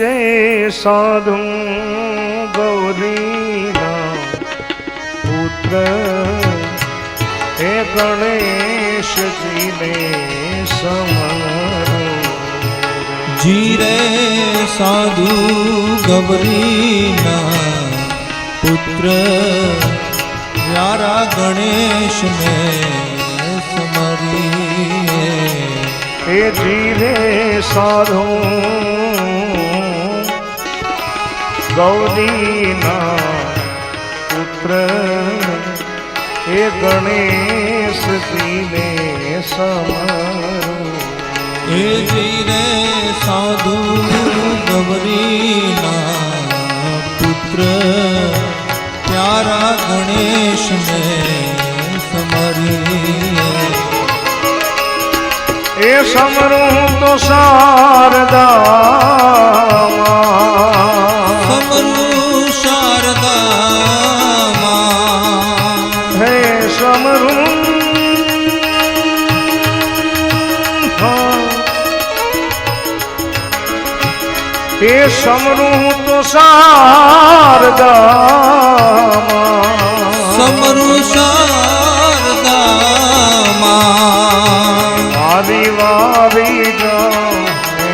રે સાધુ ગૌરીના પુત્ર હે ગણેશજીને સમરો જીરે સાધુ ગૌરીના પુત્ર વ્યારા ગણેશને સમરી હે જીરે સાધુ ગૌરીના પુત્ર. હે ગણેશજીને સમરો એ જીરે સાધુ ગૌરીના પુત્ર. પ્યારા ગણેશને સમરીએ. એ સમરું તો શારદા સમરું. એ સમરું તો શારદા સમરું શારદામાં વારી વારી હે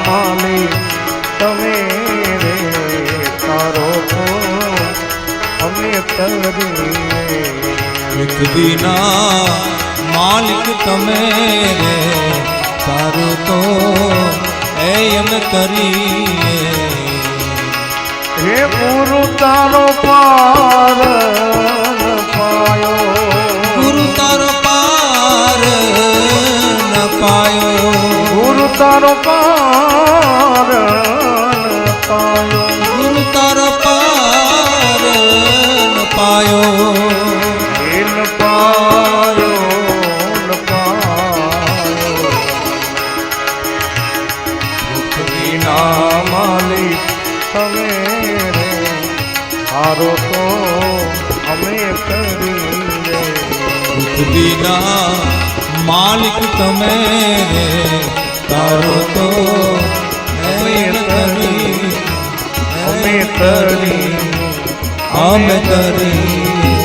વારી. પૃથ્વીના માલિક તમે રે તારું તો એમ કરીએ. હે ગુરુ તારો પાર પાયો. ગુરુ તારો પાર ન પાયો. ગુરુ તારો પાર પાયો. ગુરુ તારો એન પાયો ન પાયો પૃથ્વીના માલિક તમે રે તો અમે પૃથ્વીના માલિક તમે તારો તો એમ કરી અમે કરી અમે કરી